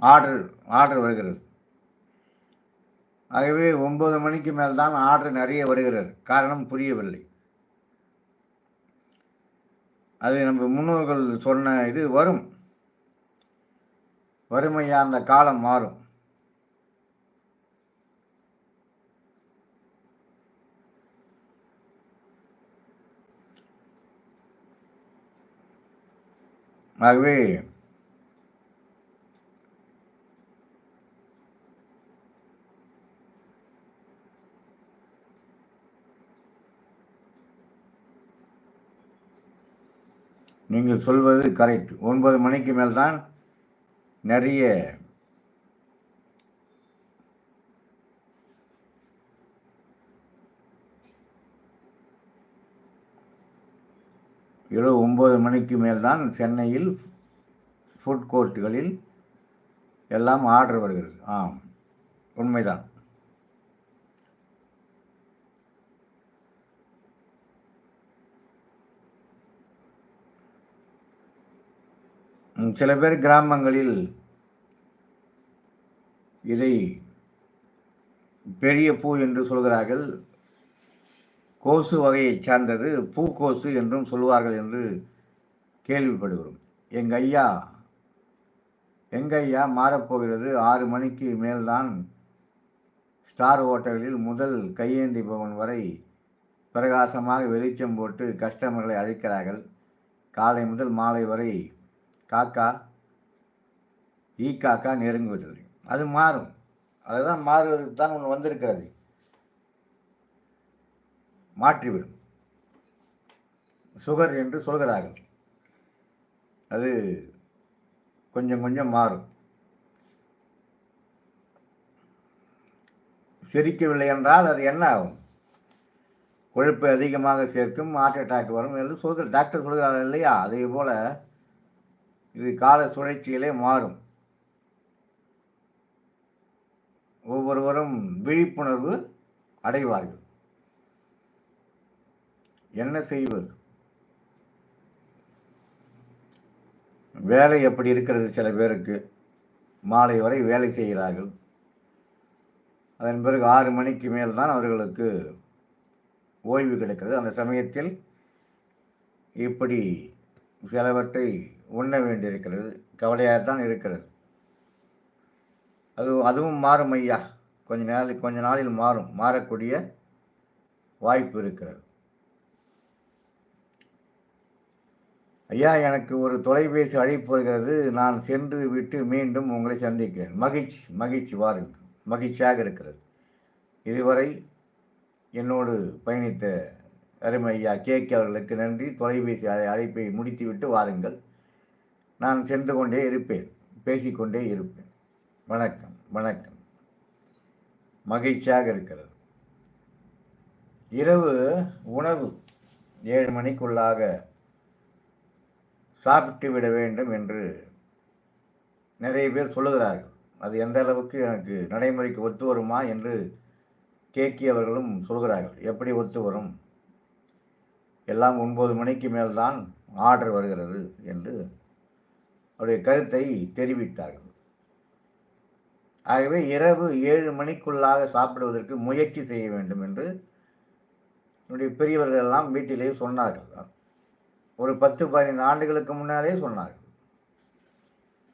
Order order வருகிறது. ஆகவே ஒன்பது மணிக்கு மேல் தான் ஆர்டர் நிறைய வருகிறது. காரணம் புரியவில்லை. அது நம்ம முன்னோர்கள் சொன்ன இது வரும். வறுமையா அந்த காலம் மாறும். ஆகவே நீங்கள் சொல்வது கரெக்ட் ஒன்பது மணிக்கு மேல் தான் நிறைய இரவு ஒம்பது மணிக்கு மேல் தான் சென்னையில் ஃபுட் கோர்ட்டுகளில் எல்லாம் ஆர்டர் வருகிறது. ஆம் உண்மைதான். சில பேர் கிராமங்களில் இதை பெரிய பூ என்று சொல்கிறார்கள். கோசு வகையைச் சார்ந்தது பூக்கோசு என்றும் சொல்வார்கள் என்று கேள்விப்படுகிறோம். எங்கள் ஐயா எங்க ஐயா மாறப்போகிறது. ஆறு மணிக்கு மேல்தான் ஸ்டார் ஹோட்டலில் முதல் கையேந்தி பவன் வரை பிரகாசமாக வெளிச்சம் போட்டு கஸ்டமர்களை அழைக்கிறார்கள். காலை முதல் மாலை வரை காக்கா ஈ காக்கா நெருங்குவதில்லை அது மாறும். அதுதான் மாறுவதற்கு தான் ஒன்று வந்திருக்கிறது. மாற்றிவிடும். சுகர் என்று சொல்கிறார்கள். அது கொஞ்சம் கொஞ்சம் மாறும். சிரிக்கவில்லை என்றால் அது என்ன ஆகும்? கொழுப்பு அதிகமாக சேர்க்கும் ஹார்ட் அட்டாக் வரும் என்று சொல்கிற டாக்டர் சொல்கிறார்கள் இல்லையா? அதே போல் இது கால சுழற்சியிலே மாறும். ஒவ்வொருவரும் விழிப்புணர்வு அடைவார்கள். என்ன செய்வது? வேலை எப்படி இருக்கிறது சில பேருக்கு? மாலை வரை வேலை செய்கிறார்கள். அதன் பிறகு ஆறு மணிக்கு மேல் தான் அவர்களுக்கு ஓய்வு கிடைக்கிறது. அந்த சமயத்தில் இப்படி சிலவற்றை உண்ண வேண்டியிருக்கிறது கவலையாகத்தான் இருக்கிறது. அது அதுவும் மாறும் ஐயா. கொஞ்ச நாள் கொஞ்ச நாளில் மாறும் மாறக்கூடிய வாய்ப்பு இருக்கிறது. ஐயா எனக்கு ஒரு தொலைபேசி அழைப்பு வருகிறது. நான் சென்று விட்டு மீண்டும் உங்களை சந்திக்கிறேன். மகிழ்ச்சி மகிழ்ச்சி வாருங்கள். மகிழ்ச்சியாக இருக்கிறது. இதுவரை என்னோடு பயணித்த அருமை ஐயா கே கே அவர்களுக்கு நன்றி. தொலைபேசி அழை அழைப்பை முடித்துவிட்டு வாருங்கள். நான் சென்று கொண்டே இருப்பேன் பேசிக்கொண்டே இருப்பேன். வணக்கம் வணக்கம். மகிழ்ச்சியாக இருக்கிறது. இரவு உணவு ஏழு மணிக்குள்ளாக சாப்பிட்டு விட வேண்டும் என்று நிறைய பேர் சொல்லுகிறார்கள். அது எந்த அளவுக்கு எனக்கு நடைமுறைக்கு ஒத்து வருமா என்று கேக்கி அவர்களும் சொல்கிறார்கள். எப்படி ஒத்து வரும்? எல்லாம் ஒன்பது மணிக்கு மேல்தான் ஆர்டர் வருகிறது என்று அவருடைய கருத்தை தெரிவித்தார்கள். ஆகவே இரவு ஏழு மணிக்குள்ளாக சாப்பிடுவதற்கு முயற்சி செய்ய வேண்டும் என்று என்னுடைய பெரியவர்கள் எல்லாம் வீட்டிலேயே சொன்னார்கள். ஒரு பத்து பதினைந்து ஆண்டுகளுக்கு முன்னாலே சொன்னார்கள்.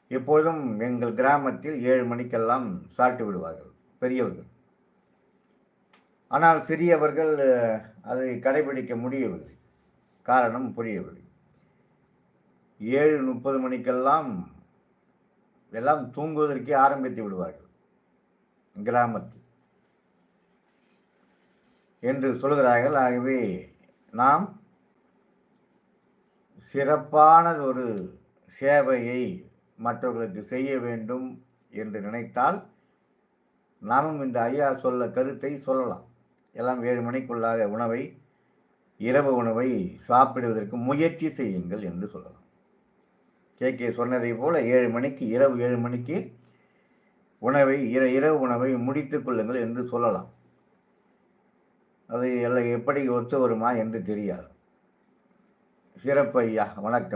எப்பொழுதும் எங்கள் கிராமத்தில் ஏழு மணிக்கெல்லாம் சாப்பிட்டு விடுவார்கள் பெரியவர்கள். ஆனால் சிறியவர்கள் அதை கடைபிடிக்க முடியவில்லை. காரணம் புரியவில்லை. ஏழு முப்பது மணிக்கெல்லாம் எல்லாம் தூங்குவதற்கே ஆரம்பித்து விடுவார்கள். கிராமத்தில். என்று சொல்கிறார்கள். ஆகவே நாம் சிறப்பான ஒரு சேவையை மற்றவர்களுக்கு செய்ய வேண்டும் என்று நினைத்தால் நாமும் இந்த ஐயா சொல்ல கருத்தை சொல்லலாம். எல்லாம் ஏழு மணிக்குள்ளாக உணவை இரவு உணவை சாப்பிடுவதற்கு முயற்சி செய்யுங்கள் என்று சொல்லலாம். கே கே சொன்னதை போல ஏழு மணிக்கு இரவு ஏழு மணிக்கு உணவை இர இரவு உணவை முடித்துக் கொள்ளுங்கள் என்று சொல்லலாம். அது எல்லாம் எப்படி ஒத்து வருமா என்று தெரியாது. சிறப்பு ஐயா வணக்கம்.